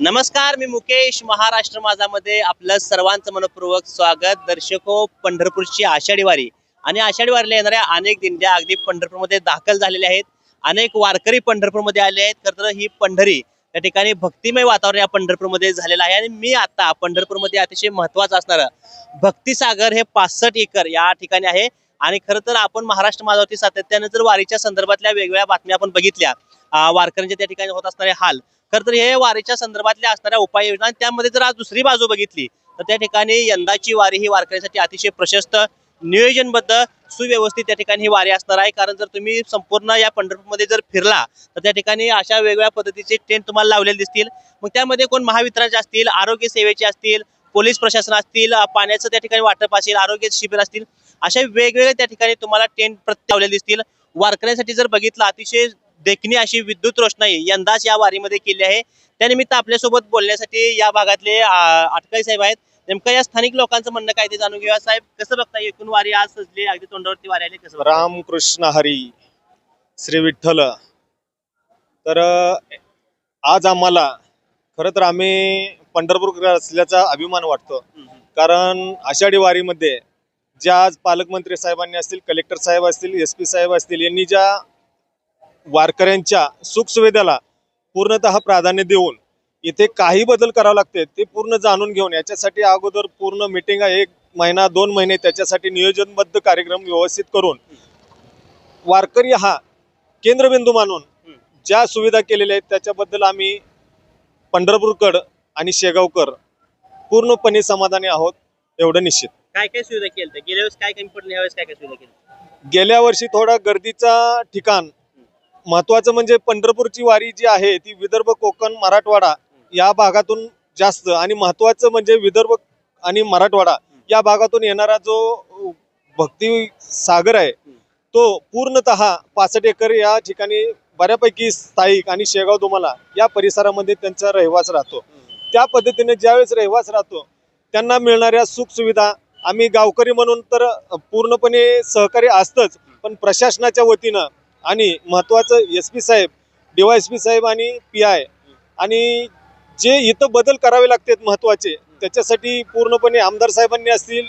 नमस्कार मी मुकेश महाराष्ट्र माझामध्ये आपलं सर्वांचं मनपूर्वक स्वागत. दर्शको हो, पंढरपूरची आषाढी वारी. आणि आषाढी वारीला येणाऱ्या अनेक दिंड्या अगदी पंढरपूरमध्ये दाखल झालेल्या आहेत. अनेक वारकरी पंढरपूरमध्ये आले आहेत. खरं तर ही पंढरी त्या ठिकाणी भक्तिमय वातावरण या पंढरपूरमध्ये झालेलं आहे. आणि मी आता पंढरपूरमध्ये अतिशय महत्वाचं असणारं भक्तिसागर हे पासष्ट एकर या ठिकाणी आहे. आणि खरं तर आपण महाराष्ट्र माझावरती सातत्यानं जर वारीच्या संदर्भातल्या वेगवेगळ्या बातम्या आपण बघितल्या वारकऱ्यांचे त्या ठिकाणी होत असणारे हाल. खर तर हे वारीच्या संदर्भातल्या असणाऱ्या उपाययोजना त्यामध्ये जर आज दुसरी बाजू बघितली तर त्या ठिकाणी यंदाची वारी ही वारकऱ्यांसाठी अतिशय प्रशस्त नियोजनबद्ध सुव्यवस्थित त्या ठिकाणी ही वारी असणार आहे. कारण जर तुम्ही संपूर्ण या पंढरपूरमध्ये जर फिरला तर त्या ठिकाणी अशा वेगवेगळ्या पद्धतीचे टेंट तुम्हाला लावलेले दिसतील. मग त्यामध्ये कोण महावितरणाचे असतील आरोग्य सेवेचे असतील पोलीस प्रशासन असतील पाण्याचं त्या ठिकाणी वाटप असेल आरोग्य शिबिर असतील अशा वेगवेगळे त्या ठिकाणी तुम्हाला टेंट प्रत्येक लावलेले दिसतील. वारकऱ्यांसाठी जर बघितलं अतिशय देखणी अशी विद्युत रोषणाई यंदाच या वारीमध्ये केली आहे. त्यानिमित्त आपल्यासोबत बोलण्यासाठी या भागातले अ, अटकाई साहेब आहेत. नेमकं या स्थानिक लोकांचं म्हणणं काय ते जाणून घेऊया. साहेब कसं बघता एकूण वारी आज सजली अगदी तोंडावरती वारी आली. कसं? रामकृष्ण हरी श्री विठ्ठल. तर आज आम्हाला खरं तर आम्ही पंढरपूर असल्याचा अभिमान वाटतो. कारण आषाढी वारीमध्ये ज्या आज पालकमंत्री साहेबांनी असतील कलेक्टर साहेब असतील एस पी साहेब असतील यांनी ज्या वारकऱ्यांच्या सुखसुविधाला पूर्णतः प्राधान्य देऊन इथे काही बदल करावे लागते ते पूर्ण जाणून घेऊन याच्यासाठी अगोदर पूर्ण मिटिंग एक महिना दोन महिने त्याच्यासाठी नियोजनबद्ध कार्यक्रम व्यवस्थित करून वारकरी हा केंद्रबिंदू मानून. ज्या सुविधा केलेल्या आहेत त्याच्याबद्दल आम्ही पंढरपूरकड आणि शेगावकर पूर्णपणे समाधानी आहोत एवढं निश्चित. काय काय सुविधा केल्या गेल्या वेळेस काय कमी पडलं? यावेळेस काय काय सुविधा केली गेल्या वर्षी थोडा गर्दीचा ठिकाण महत्वाचं म्हणजे पंढरपूरची वारी जी आहे ती विदर्भ कोकण मराठवाडा या भागातून जास्त आणि महत्वाचं म्हणजे विदर्भ आणि मराठवाडा या भागातून येणारा जो भक्ती सागर आहे तो पूर्णतः पासष्ट एकर या ठिकाणी बऱ्यापैकी स्थायिक आणि शेगाव दुमाला या परिसरामध्ये त्यांचा रहिवास राहतो. त्या पद्धतीने ज्यावेळेस रहिवास राहतो त्यांना मिळणाऱ्या सुख सुविधा आम्ही गावकरी म्हणून तर पूर्णपणे सहकार्य असतंच पण प्रशासनाच्या वतीनं आणि महत्वाचं एस पी साहेब डीवायएसपी साहेब आणि पी आय आणि जे इथं बदल करावे लागतात महत्त्वाचे त्याच्यासाठी पूर्णपणे आमदार साहेबांनी असतील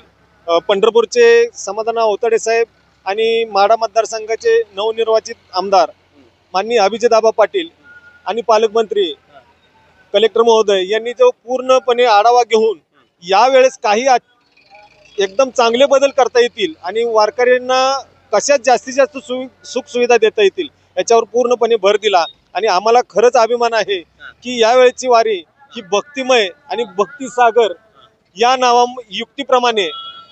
पंढरपूरचे समाधान अवताडे साहेब आणि माडा मतदारसंघाचे नवनिर्वाचित आमदार माननीय अभिजित पाटील आणि पालकमंत्री कलेक्टर महोदय यांनी जो पूर्णपणे आढावा घेऊन यावेळेस काही एकदम चांगले बदल करता येतील आणि वारकऱ्यांना कशात जास्तीत जास्त सुख सुविधा देता येतील याच्यावर पूर्णपणे भर दिला. आणि आम्हाला खरंच अभिमान आहे की यावेळेची वारी ही भक्तिमय आणि भक्तिसागर या नावा युक्तीप्रमाणे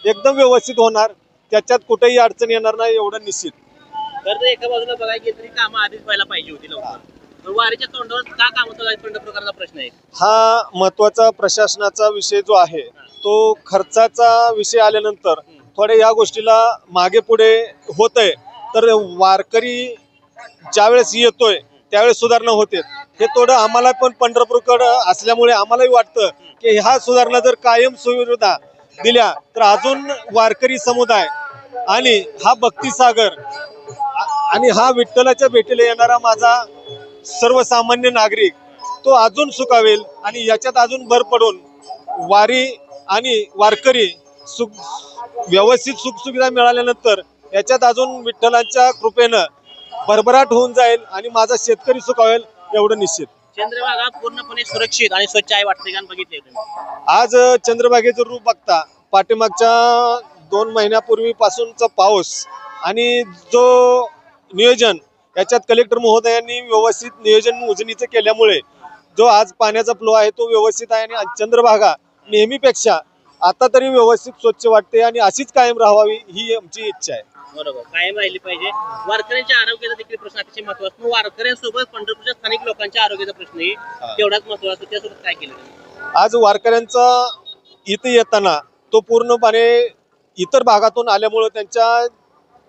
एकदम व्यवस्थित होणार. त्याच्यात कुठेही अडचण येणार नाही एवढं निश्चित. तर ते एका बाजूला बघायला गेलं तरी कामं आधीच व्हायला पाहिजे होती लवकर. तर वारीच्या तोंडावर का काम होतं पंढर प्रकारचा प्रश्न आहे? हा महत्त्वाचा प्रशासनाचा विषय जो आहे तो खर्चाचा विषय आल्यानंतर थोडे या गोष्टीला मागे पुढे होत आहे तर वारकरी ज्यावेळेस येतोय त्यावेळेस सुधारणा होते. हे थोडं आम्हाला पण पंढरपूरकडं असल्यामुळे आम्हालाही वाटतं की ह्या सुधारणा जर कायम सुविधा दिल्या तर अजून वारकरी समुदाय आणि हा भक्तिसागर आणि हा विठ्ठलाच्या भेटीला येणारा माझा सर्वसामान्य नागरिक तो अजून सुखावेल आणि याच्यात अजून भर पडून वारी आणि वारकरी सुख व्यवस्थित सुखसुविधा मिळाल्यानंतर याच्यात अजून विठ्ठलांच्या कृपेनं भरभराट होऊन जाईल आणि माझा शेतकरी सुखावेल एवढं निश्चित. चंद्रभागा पूर्णपणे सुरक्षित आणि स्वच्छ आहे वाटते बघितले आज चंद्रभागेचं रूप बघता पाठीमागच्या दोन महिन्यापूर्वीपासूनचा पाऊस आणि जो नियोजन याच्यात कलेक्टर महोदयांनी व्यवस्थित नियोजन उजनीचं केल्यामुळे जो आज पाण्याचा फ्लो आहे तो व्यवस्थित आहे आणि चंद्रभागा नेहमीपेक्षा आता तरी व्यवस्थित स्वच्छ वाटते आणि अशीच कायम राहावी ही आमची इच्छा आहे. बरोबर. कायम राहिली पाहिजे. वारकऱ्यांच्या आरोग्याचा देखील प्रश्न अतिशय महत्त्वाचा मग वारकऱ्यांसोबत पंढरपूरच्या स्थानिक लोकांच्या आरोग्याचा प्रश्नही तेवढाच महत्त्वाचा त्यासोबत काय केलं? आज वारकऱ्यांचा इथे येताना तो पूर्णपणे इतर भागातून आल्यामुळं त्यांच्या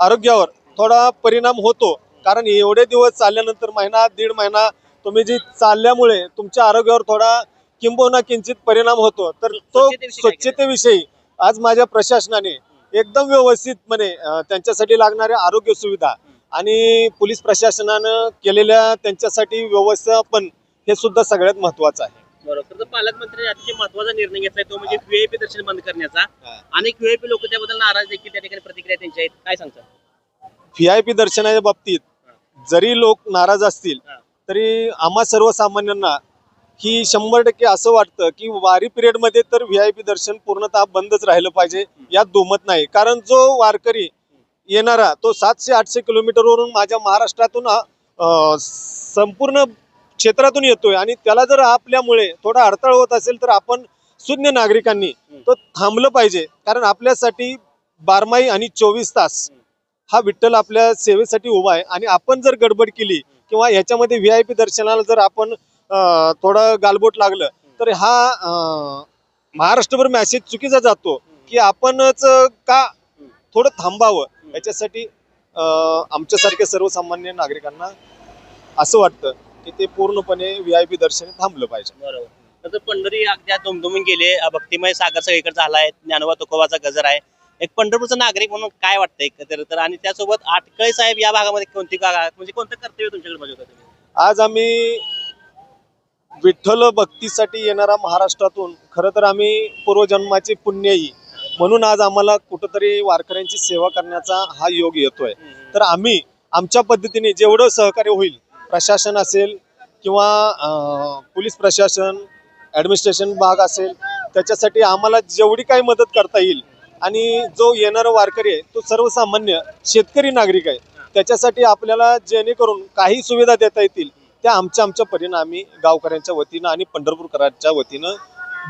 आरोग्यावर थोडा परिणाम होतो. कारण एवढे दिवस चालल्यानंतर महिना दीड महिना तुम्ही जी चालल्यामुळे तुमच्या आरोग्यावर थोडा किंबहुना किंचित परिणाम होतो. तर तो स्वच्छतेविषयी आज माझ्या प्रशासनाने एकदम व्यवस्थितपणे त्यांच्यासाठी लागणाऱ्या आरोग्य सुविधा आणि पोलीस प्रशासनानं केलेल्या त्यांच्यासाठी व्यवस्थापन हे सुद्धा सगळ्यात महत्वाचं आहे. बरोबर. तर पालकमंत्र्यांनी अतिशय महत्त्वाचा निर्णय घेतलाय तो म्हणजे व्हीआयपी दर्शन बंद करण्याचा. अनेक व्हीआयपी लोक त्याबद्दल नाराज देखील त्या ठिकाणी प्रतिक्रिया त्यांच्या आहेत. काय सांगतात व्ही आय पी दर्शनाच्या बाबतीत जरी लोक नाराज असतील. तरी आम्हा सर्वसामान्यांना की शंभर टक्के असं वाटतं की वारी पिरियडमध्ये तर व्ही आय पी दर्शन पूर्णतः बंदच राहिलं पाहिजे यात दुमत नाही. कारण जो वारकरी येणारा तो सातशे आठशे किलोमीटरवरून माझ्या महाराष्ट्रातून संपूर्ण क्षेत्रातून येतोय आणि त्याला जर आपल्यामुळे थोडा अडथळा होत असेल तर आपण शून्य नागरिकांनी तो थांबलं पाहिजे. कारण आपल्यासाठी बारमाही आणि चोवीस तास हा विठ्ठल आपल्या सेवेसाठी उभा आहे आणि आपण जर गडबड केली किंवा ह्याच्यामध्ये व्ही आय पी दर्शनाला जर आपण थोडं गालबोट लागलं तर हा महाराष्ट्रभर मॅसेज चुकीचा जातो की आपणच का थोडं थांबावं? याच्यासाठी अं, आमच्यासारख्या सर्वसामान्य नागरिकांना असं वाटतं की ते पूर्णपणे व्ही आय पी दर्शन थांबलं पाहिजे. बरोबर. पंढरी अगदी दुमदुमून गेले भक्तिमय सागर सगळीकडे झाला आहे. ज्ञानोबा तुकोबाचा गजर आहे. एक पंढरपूरचा नागरिक म्हणून काय वाटतं एकत्र तर आणि त्यासोबत आटकळे साहेब या भागामध्ये कोणती का म्हणजे कोणतं कर्तव्य तुमच्याकडे बजावता आज आम्ही विठ्ठल भक्तीसाठी येणारा महाराष्ट्रातून खरं तर आम्ही पूर्वजन्माचे पुण्यही म्हणून आज आम्हाला कुठंतरी वारकऱ्यांची सेवा करण्याचा हा योग येतोय. तर आम्ही आमच्या पद्धतीने जेवढं सहकार्य होईल प्रशासन असेल किंवा पोलीस प्रशासन ॲडमिनिस्ट्रेशन भाग असेल त्याच्यासाठी आम्हाला जेवढी काही मदत करता येईल आणि जो येणारा वारकरी आहे तो सर्वसामान्य शेतकरी नागरिक आहे त्याच्यासाठी आपल्याला जेणेकरून काही सुविधा देता येतील त्या आमच्या आमच्या परीनं आम्ही गावकऱ्यांच्या वतीनं आणि पंढरपूरकरांच्या वतीनं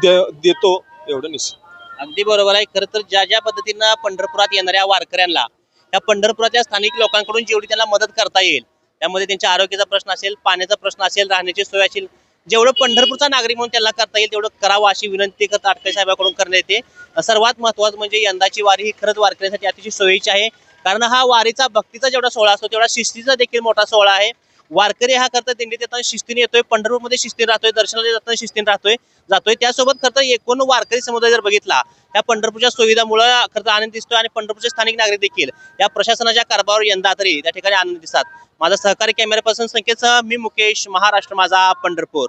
दे देतो एवढं निश्चित. अगदी बरोबर आहे. खरं तर ज्या ज्या पद्धतीनं पंढरपुरात येणाऱ्या वारकऱ्यांना त्या पंढरपुराच्या स्थानिक लोकांकडून जेवढी त्यांना मदत करता येईल त्यामध्ये त्यांच्या आरोग्याचा प्रश्न असेल पाण्याचा प्रश्न असेल राहण्याची सोय असेल जेवढं पंढरपूरचा नागरिक म्हणून त्यांना करता येईल तेवढं करावं अशी विनंती करत आटके साहेबांकडून करण्यात येते. सर्वात महत्वाचं म्हणजे यंदाची वारी ही खरंच वारकऱ्यांसाठी अतिशय सोयीची आहे. कारण हा वारीचा भक्तीचा जेवढा सोहळा असतो तेवढा शिस्तीचा देखील मोठा सोहळा आहे. वारकरी हा करता दिंडीत येताना शिस्तीने येतोय पंढरपूरमध्ये शिस्तीने राहतोय दर्शनाला जाताना शिस्तीने राहतोय जातोय. त्यासोबत खरं तर एकूण वारकरी समुदाय जर बघितला या पंढरपूरच्या सुविधामुळे खरं तर आनंद दिसतोय आणि पंढरपूरचे स्थानिक नागरिक देखील या प्रशासनाच्या कारभारावर यंदा तरी त्या ठिकाणी आनंद दिसतात. माझा सहकारी कॅमेरा पर्सन संकेतसह मी मुकेश महाराष्ट्र माझा पंढरपूर.